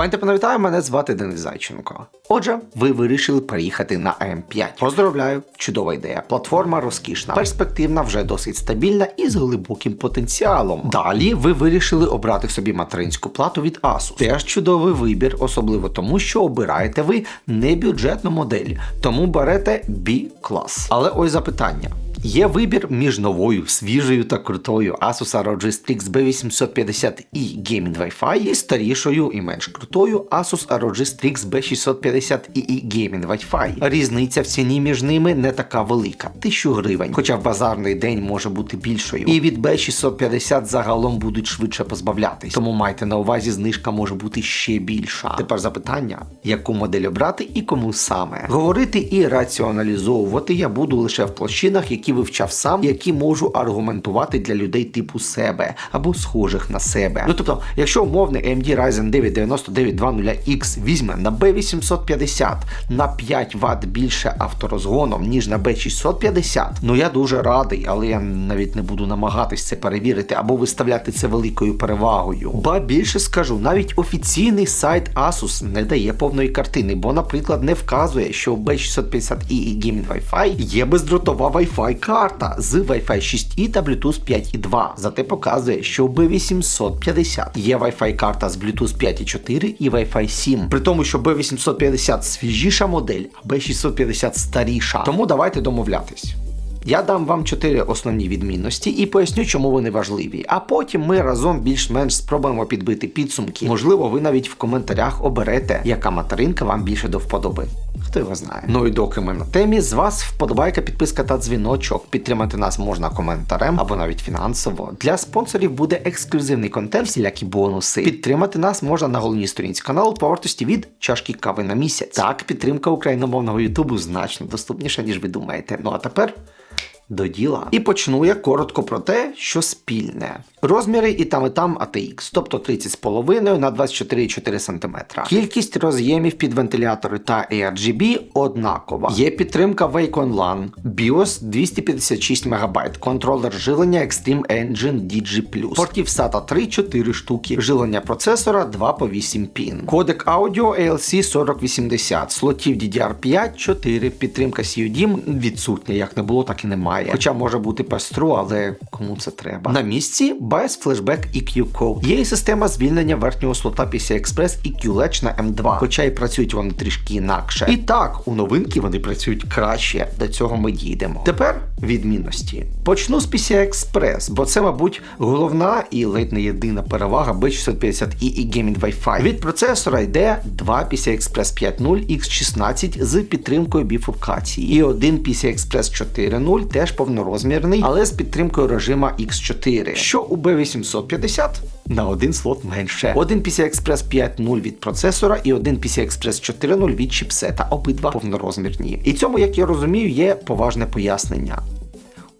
Пані та панове, вітаю, мене звати Денис Зайченко. Отже, ви вирішили переїхати на АМ5. Поздравляю, чудова ідея. Платформа розкішна, перспективна, вже досить стабільна і з глибоким потенціалом. Далі ви вирішили обрати собі материнську плату від Asus. Теж чудовий вибір, особливо тому, що обираєте ви не бюджетну модель, тому берете B-клас. Але ось запитання. Є вибір між новою, свіжою та крутою Asus ROG Strix B850 e Gaming Wi-Fi і старішою і менш крутою Asus ROG Strix B650 e Gaming Wi-Fi. Різниця в ціні між ними не така велика 1000 гривень, хоча в базарний день може бути більшою. І від B650 загалом будуть швидше позбавлятись. Тому майте на увазі, знижка може бути ще більша. Тепер запитання: яку модель обрати і кому саме? Говорити і раціоналізовувати я буду лише в площинах, які вивчав сам, які можу аргументувати для людей типу себе або схожих на себе. Ну тобто, якщо умовний AMD Ryzen 9 9920X візьме на B850 на 5 Вт більше авторозгоном, ніж на B650, ну я дуже радий, але я навіть не буду намагатись це перевірити або виставляти це великою перевагою. Ба більше скажу, навіть офіційний сайт Asus не дає повної картини, бо, наприклад, не вказує, що B650 і Gaming Wi-Fi є бездротова Wi-Fi карта з Wi-Fi 6E та Bluetooth 5.2. Зате показує, що у B850 є Wi-Fi карта з Bluetooth 5.4 і Wi-Fi 7. При тому, що B850 свіжіша модель, а B650 старіша. Тому давайте домовлятись. Я дам вам чотири основні відмінності і поясню, чому вони важливі. А потім ми разом більш-менш спробуємо підбити підсумки. Можливо, ви навіть в коментарях оберете, яка материнка вам більше до вподоби. Хто його знає. Ну і доки ми на темі, з вас вподобайка, підписка та дзвіночок. Підтримати нас можна коментарем або навіть фінансово. Для спонсорів буде ексклюзивний контент, всілякі бонуси. Підтримати нас можна на головній сторінці каналу по вартості від чашки кави на місяць. Так, підтримка україномовного ютубу значно доступніша, ніж ви думаєте. Ну а тепер до діла. І почну я коротко про те, що спільне. Розміри і там, і там ATX, тобто 30,5 на 24,4 см. Кількість роз'ємів під вентилятори та ARGB однакова. Є підтримка Wacom LAN, BIOS 256 МБ, контролер жилення Extreme Engine DG+, портів SATA 3 4 штуки, жилення процесора 2 по 8 пін, кодек аудіо ALC 4080, слотів DDR5 4, підтримка CUDIM відсутня, як не було, так і немає. Хоча може бути пестру, але кому це треба. На місці BIOS Flashback EQ Code. Є і система звільнення верхнього слота PCI Express і QLEDGE на M2, хоча і працюють вони трішки інакше. І так, у новинки вони працюють краще. До цього ми дійдемо. Тепер відмінності. Почну з PCI Express, бо це, мабуть, головна і ледь не єдина перевага B650 і Gaming Wi-Fi. Від процесора йде два PCI Express 5.0 X16 з підтримкою біфуркації, і один PCI Express 4.0 теж повнорозмірний, але з підтримкою режима X4, що у B850 на один слот менше. Один PCI Express 5.0 від процесора і один PCI Express 4.0 від чіпсета, обидва повнорозмірні. І цьому, як я розумію, є поважне пояснення.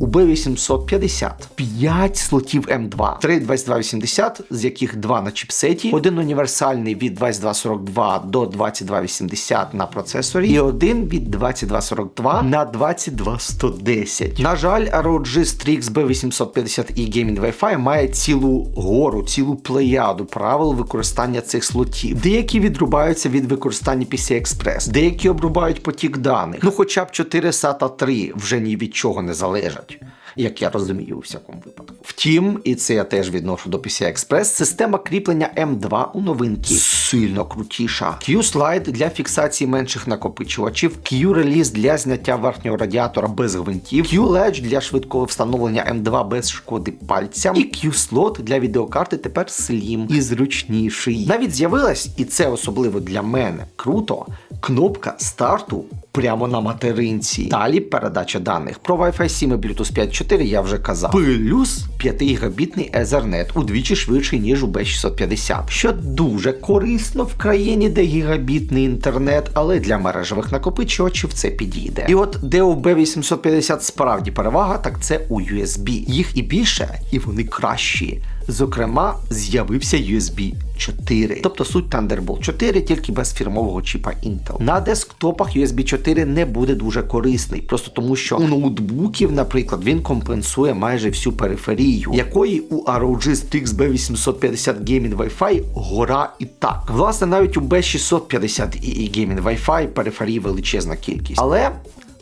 У B850 5 слотів M2, 3 2280, з яких 2 на чіпсеті, один універсальний від 2242 до 2280 на процесорі, і один від 2242 на 22110. На жаль, ROG Strix B850 і Gaming Wi-Fi має цілу гору, цілу плеяду правил використання цих слотів. Деякі відрубаються від використання PCI Express, деякі обрубають потік даних. Ну хоча б 4 SATA 3 вже ні від чого не залежать як я розумію у всякому випадку. Втім, і це я теж відношу до PCI Express, система кріплення M2 у новинки сильно крутіша. Q-слайд для фіксації менших накопичувачів, Q-реліз для зняття верхнього радіатора без гвинтів, Q-ledge для швидкого встановлення M2 без шкоди пальцям, і Q-слот для відеокарти тепер Slim і зручніший. Навіть з'явилась, і це особливо для мене круто, кнопка старту прямо на материнці. Далі передача даних. Про Wi-Fi 7 і Bluetooth 5.4 я вже казав. Плюс 5 гігабітний Ethernet удвічі швидший, ніж у B650, що дуже корисно в країні, де гігабітний інтернет, але для мережевих накопичувачів це підійде. І от де у B850 справді перевага, так це у USB. Їх і більше, і вони кращі. Зокрема, з'явився USB 4, тобто суть Thunderbolt 4, тільки без фірмового чіпа Intel. На десктопах USB 4 не буде дуже корисний, просто тому що у ноутбуків, наприклад, він компенсує майже всю периферію, якої у ROG Strix B850 Gaming Wi-Fi гора і так. Власне, навіть у B650 і Gaming Wi-Fi периферії величезна кількість. Але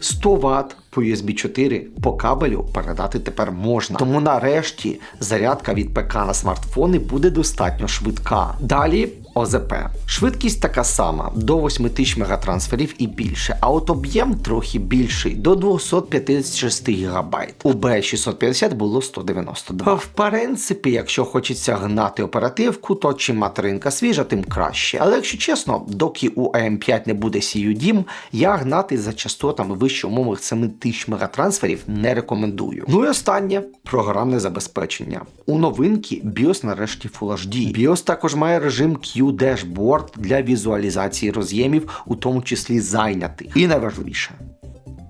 100 Вт по USB 4 по кабелю передати тепер можна. Тому нарешті зарядка від ПК на смартфони буде достатньо швидка. Далі ОЗП. Швидкість така сама до 8000 мегатрансферів і більше, а от об'єм трохи більший до 256 ГБ. У B650 було 192. В принципі, якщо хочеться гнати оперативку, то чим материнка свіжа, тим краще. Але якщо чесно, доки у AM5 не буде CUDIM, я гнати за частотами вище умовних 7000 мегатрансферів не рекомендую. Ну і останнє програмне забезпечення. У новинки BIOS нарешті Full HD. BIOS також має режим Q-Dashboard для візуалізації роз'ємів, у тому числі зайнятих. І найважливіше,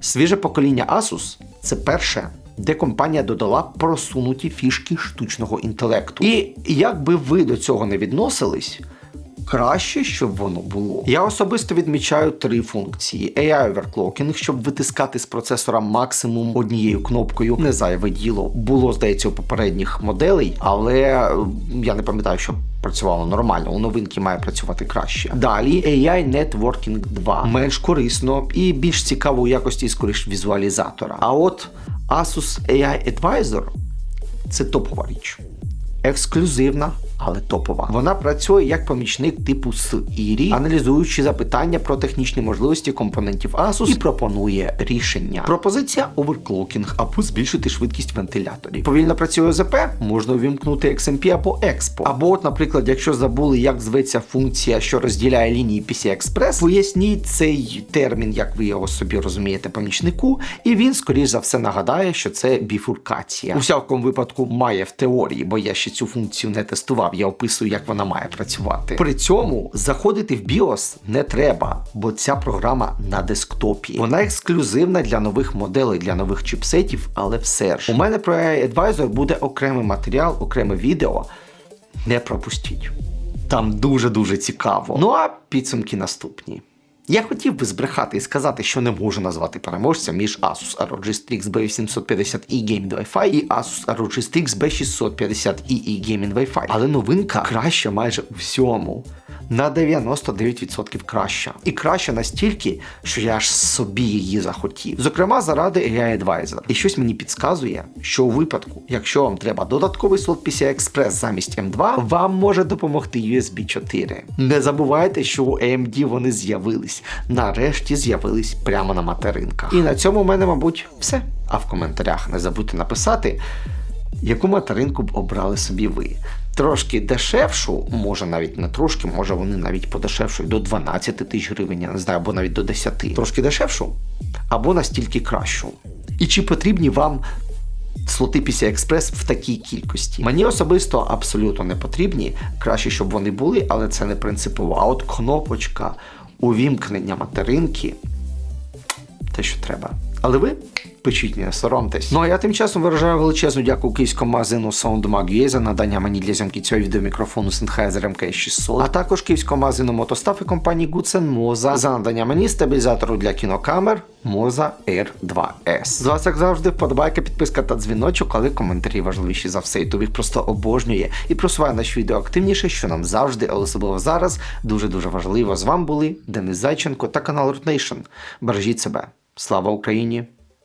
свіже покоління Asus це перше. Де компанія додала просунуті фішки штучного інтелекту. І як би ви до цього не відносились, краще, щоб воно було. Я особисто відмічаю три функції: AI Overclocking, щоб витискати з процесора максимум однією кнопкою. Не зайве діло. Було, здається, у попередніх моделей, але я не пам'ятаю, що. Працювало нормально, у новинки має працювати краще. Далі AI Networking 2 менш корисно і більш цікаво у якості скоріш візуалізатора. А от Asus AI Advisor це топова річ. Ексклюзивна, але топова. Вона працює як помічник типу Siri, аналізуючи запитання про технічні можливості компонентів Asus і пропонує рішення. Пропозиція оверклокінг або збільшити швидкість вентиляторів. Повільно працює ОЗП, можна увімкнути XMP або Expo. Або, от, наприклад, якщо забули, як зветься функція, що розділяє лінії PCI Express, поясніть цей термін, як ви його собі розумієте, помічнику, і він, скоріш за все, нагадає, що це біфуркація. У всякому випадку має в теорії, бо я ще цю функцію не тестував. Я описую, як вона має працювати. При цьому заходити в BIOS не треба, бо ця програма на десктопі. Вона ексклюзивна для нових моделей, для нових чіпсетів, але все ж. У мене про AI Advisor буде окремий матеріал, окреме відео. Не пропустіть. Там дуже-дуже цікаво. Ну а підсумки наступні. Я хотів би збрехати і сказати, що не можу назвати переможця між Asus ROG Strix B850 e Gaming Wi-Fi і Asus ROG Strix B650 e Gaming Wi-Fi. Але новинка краща майже у всьому. На 99% краща. І краща настільки, що я аж собі її захотів. Зокрема, заради AI Advisor. І щось мені підказує, що у випадку, якщо вам треба додатковий слот PCI Express замість M2, вам може допомогти USB 4. Не забувайте, що у AMD вони з'явились. Нарешті з'явились прямо на материнках. І на цьому в мене, мабуть, все. А в коментарях не забудьте написати, яку материнку б обрали собі ви. Трошки дешевшу, може навіть не трошки, може вони навіть подешевшують до 12 тисяч гривень, я не знаю, або навіть до 10. Трошки дешевшу, або настільки кращу. І чи потрібні вам слоти PCI Express в такій кількості? Мені особисто абсолютно не потрібні. Краще, щоб вони були, але це не принципово. А от кнопочка увімкнення материнки те, що треба. Але ви пишіть, не соромтесь. Ну а я тим часом виражаю величезну дяку київському магазину SoundMag.ua за надання мені для зйомки цього відеомікрофону Sennheiser MK600, а також київському магазину мотостав і компанії Goodsen Moza за надання мені стабілізатору для кінокамер Moza R2S. З вас, як завжди, вподобайка, підписка та дзвіночок, але коментарі важливіші за все. Ютуб їх просто обожнює і просуває наші відео активніше, що нам завжди, але особливо зараз, дуже-дуже важливо. З вами були Денис Зайченко та канал Root Nation. Бережіть себе. Слава Україні!